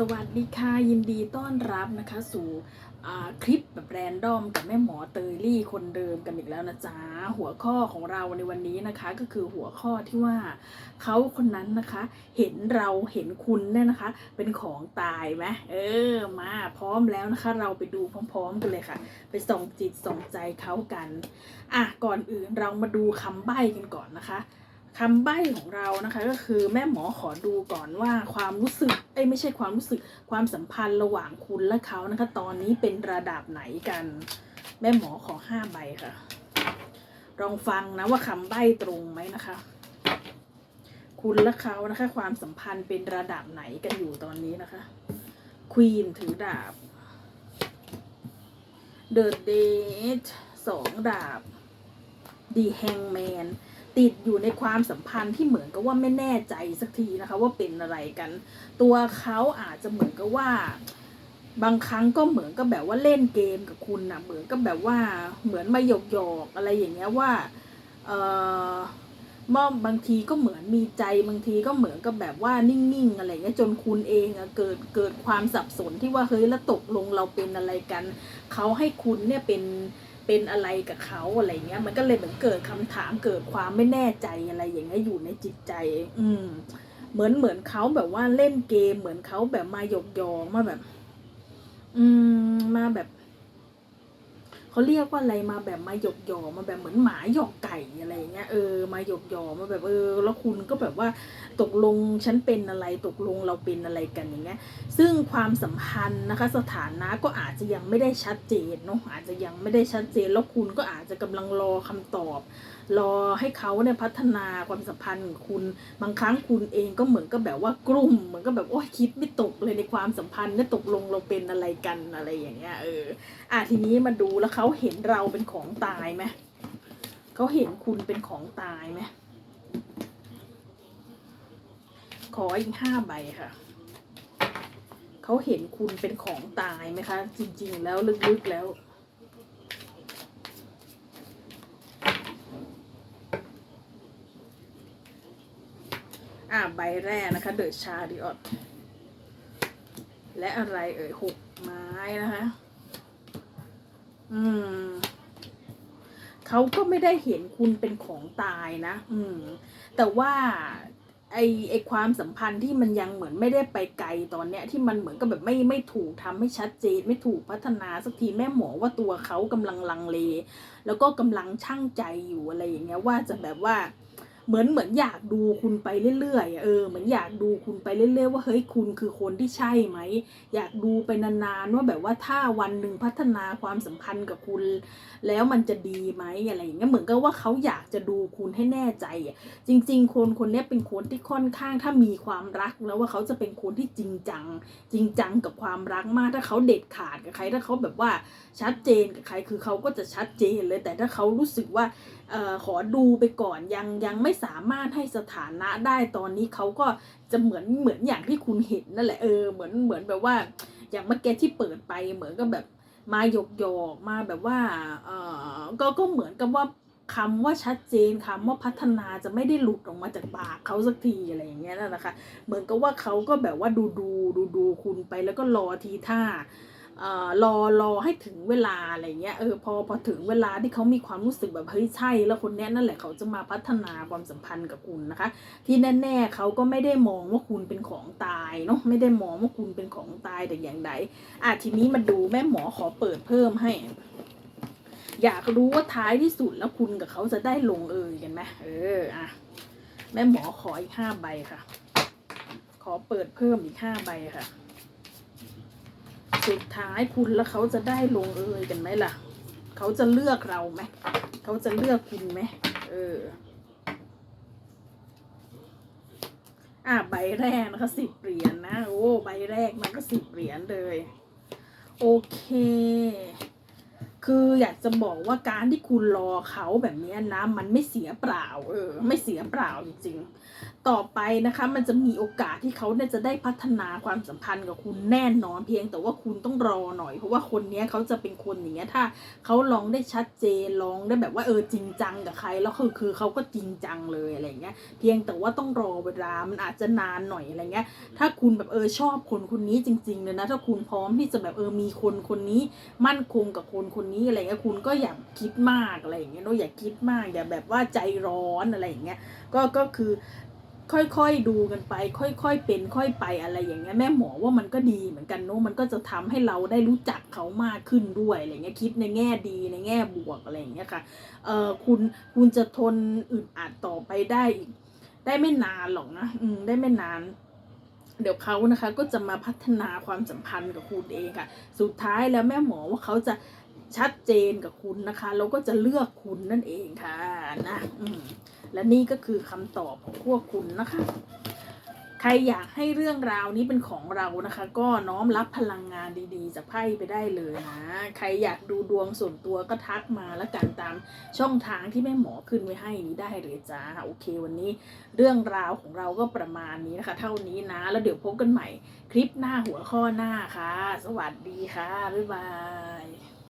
สวัสดีค่ะ ยินดีต้อนรับนะคะสู่คลิปแบบแรนดอมกับแม่หมอเตยลี่คนเดิมกันอีกแล้วนะจ๊ะหัวข้อของเราในวันนี้นะคะ ก็คือหัวข้อที่ว่าเขาคนนั้นนะคะ เห็นเราเห็นคุณเนี่ยนะคะ เป็นของตายไหมเออมาพร้อมแล้วนะคะ เราไปดูพร้อมๆกันเลยค่ะ ไปส่องจิตส่องใจเขากัน อะก่อนอื่นเรามาดูคำใบ้กันก่อนนะคะ คำใบ้ของเรานะคะก็คือแม่หมอขอดูก่อนว่าความรู้สึกเอ้ยไม่ใช่ความรู้สึกความสัมพันธ์ระหว่างคุณและเขานะคะ ตอนนี้เป็นระดับไหนกัน แม่หมอขอห้าใบค่ะลองฟังนะว่าคำใบ้ตรงไหมนะคะ คุณและเขานะคะ ความสัมพันธ์เป็นระดับไหนกันอยู่ตอนนี้นะคะควีนถือดาบเดอะเดทสองดาบดีแฮงแมน ติดอยู่ในความสัมพันธ์ที่เหมือนกับว่าไม่แน่ใจสักทีนะคะว่าเป็นอะไรกัน ตัวเขาอาจจะเหมือนกับว่า บางครั้งก็เหมือนกับแบบว่าเล่นเกมกับคุณนะเหมือนกับแบบว่าเหมือนมาหยอกหยอกอะไรอย่างเงี้ยว่าเออมอบบางทีก็เหมือนมีใจบางทีก็เหมือนกับแบบว่านิ่งๆอะไรเงี้ยจนคุณเองอะเกิดเกิดความสับสนที่ว่าเฮ้ยแล้วตกลงเราเป็นอะไรกัน เขาให้คุณเนี่ยเป็น เป็นอะไรกับเขาอะไรเงี้ย มันก็เลยเหมือนเกิดคำถามเกิดความไม่แน่ใจอะไรอย่างเงี้ยอยู่ในจิตใจ อืม เหมือนเหมือนเขาแบบว่าเล่นเกมเหมือนเขาแบบมาหยอกยองมาแบบ อืมมาแบบ เขาเรียกว่าอะไรมาแบบมาหยอกยอมาแบบเหมือนหมาหยอกไก่อะไรเงี้ยเออมาหยอกยอมาแบบเออ แล้วคุณก็แบบว่าตกลงฉันเป็นอะไรตกลงเราเป็นอะไรกันอย่างเงี้ยซึ่งความสัมพันธ์นะคะ สถานะก็อาจจะยังไม่ได้ชัดเจนเนาะอาจจะยังไม่ได้ชัดเจน แล้วคุณก็อาจจะกำลังรอคำตอบ รอให้เขาเนี่ยพัฒนาความสัมพันธ์ของคุณบางครั้งคุณเองก็เหมือนกับแบบว่ากลุ่มเหมือนกับแบบโอ้ยคิดไม่ตกเลยในความสัมพันธ์เนี่ยตกลงเราเป็นอะไรกันอะไรอย่างเงี้ยเอออะทีนี้มาดูแล้วเขาเห็นเราเป็นของตายไหมเขาเห็นคุณเป็นของตายไหมขออีกห้าใบค่ะ เขาเห็นคุณเป็นของตายไหมคะ จริง ๆ แล้วลึกๆแล้วอะใบแรกนะคะ เดอะชาดิออตและอะไรเอ่ยหกไม้นะคะ อืมเขาก็ไม่ได้เห็นคุณเป็นของตายนะ อืม แต่ว่าไอไอความสัมพันธ์ที่มันยังเหมือนไม่ได้ไปไกลตอนเนี้ยที่มันเหมือนกับแบบไม่ไม่ถูกทำให้ชัดเจน ไม่ถูกพัฒนาสักทีแม่หมอว่าตัวเขากำลังลังเล แล้วก็กำลังช่างใจอยู่อะไรอย่างเงี้ยว่าจะแบบว่า เหมือนเหมือนอยากดูคุณไปเรื่อยๆเออเหมือนอยากดูคุณไปเรื่อยๆว่าเฮ้ยคุณคือคนที่ใช่ไหมอยากดูไปนานๆว่าแบบว่าถ้าวันหนึ่งพัฒนาความสัมพันธ์กับคุณ แล้วมันจะดีไหมอะไรอย่างเงี้ยเหมือนกับว่าเขาอยากจะดูคุณให้แน่ใจอะจริง ๆ คนคนนี้เป็นคนที่ค่อนข้างถ้ามีความรักแล้วว่าเขาจะเป็นคนที่จริงจัง จริงจังกับความรักมากถ้าเขาเด็ดขาดกับใครถ้าเขาแบบว่าชัดเจนกับใครคือเขาก็จะชัดเจนเลยแต่ถ้าเขารู้สึกว่าเออขอดูไปก่อนยังยังไม่สามารถให้สถานะได้ตอนนี้เขาก็จะเหมือนเหมือนอย่างที่คุณเห็นนั่นแหละเออเหมือนเหมือนแบบว่า อย่างเมื่อกี้ที่เปิดไปเหมือนกับแบบมาหยกหยอกมาแบบว่าเออก็ก็เหมือนกับว่าคำว่าชัดเจนคำว่าพัฒนาจะไม่ได้หลุดออกมาจากปากเขาสักทีอะไรอย่างเงี้ยนั่นแหละค่ะเหมือนกับว่าเขาก็แบบว่าดูดูดูดูคุณไปแล้วก็รอทีท่า รอรอให้ถึงเวลาอะไรเงี้ยเออพอพอถึงเวลาที่เขามีความรู้สึกแบบเฮ้ยใช่แล้วคนนี้นั่นแหละเขาจะมาพัฒนาความสัมพันธ์กับคุณนะคะ ที่แน่ๆเขาก็ไม่ได้มองว่าคุณเป็นของตายเนาะไม่ได้มองว่าคุณเป็นของตายแต่อย่างใดอะทีนี้มาดูแม่หมอขอเปิดเพิ่มให้ อยากรู้ว่าท้ายที่สุดแล้วคุณกับเขาจะได้ลงเอยกันไหมเอออะแม่หมอขออีกห้าใบค่ะ ขอเปิดเพิ่มอีกห้าใบค่ะ สุดท้ายคุณแล้วเขาจะได้ลงเอยกันไหมล่ะ เขาจะเลือกเราไหม เขาจะเลือกคุณไหมเออ อะใบแรกนะคะสิบเหรียญนะโอ้ ใบแรกมันก็สิบเหรียญเลย โอเค คืออยากจะบอกว่าการที่คุณรอเขาแบบเนี้ยนะ มันไม่เสียเปล่า เออ ไม่เสียเปล่าจริงๆ ต่อไปนะคะ มันจะมีโอกาสที่เขาเนี่ยจะได้พัฒนาความสัมพันธ์กับคุณแน่นอนเพียง แต่ว่าคุณต้องรอหน่อย เพราะว่าคนเนี้ยเขาจะเป็นคนอย่างเงี้ยถ้าเขาลองได้ชัดเจนลองได้แบบว่าเออจริงจังกับใครแล้วคือคือเขาก็จริงจังเลยอะไรเงี้ย เพียงแต่ว่าต้องรอเวลามันอาจจะนานหน่อยอะไรเงี้ย ถ้าคุณแบบเออชอบคนคนนี้จริงๆเลยนะถ้าคุณพร้อมที่จะแบบเออมีคนคนนี้ มั่นคงกับคนคนนี้อะไรเงี้ยคุณก็อย่าคิดมากอะไรอย่างเงี้ยเนอะอย่าคิดมากอย่าแบบว่าใจร้อนอะไรอย่างเงี้ยก็ก็คือค่อยๆดูกันไป ค่อยๆเป็น ค่อยไปอะไรอย่างเงี้ยแม่หมอว่ามันก็ดีเหมือนกันเนอะมันก็จะทำให้เราได้รู้จักเขามากขึ้นด้วยอะไรเงี้ยคิดในแง่ดีในแง่บวกอะไรอย่างเงี้ยค่ะเออคุณคุณจะทนอึดอัดต่อไปได้อีก ได้ไม่นานหรอกนะอืมได้ไม่นานเดี๋ยวเขานะคะก็จะมาพัฒนาความสัมพันธ์กับคุณเองค่ะ สุดท้ายแล้วแม่หมอว่าเขาจะ ชัดเจนกับคุณนะคะแล้วก็จะเลือกคุณนั่นเองค่ะนะและนี่ก็คือคำตอบของพวกคุณนะคะ ใครอยากให้เรื่องราวนี้เป็นของเรานะคะ ก็น้อมรับพลังงานดีๆ จากไพ่ไปได้เลยนะ ใครอยากดูดวงส่วนตัวก็ทักมาแล้วกันตามช่องทางที่แม่หมอขึ้นไว้ให้นี้ได้เลยจ้าโอเค วันนี้เรื่องราวของเราก็ประมาณนี้นะคะ เท่านี้นะ แล้วเดี๋ยวพบกันใหม่ คลิปหน้าหัวข้อหน้าค่ะ สวัสดีค่ะบ๊ายบาย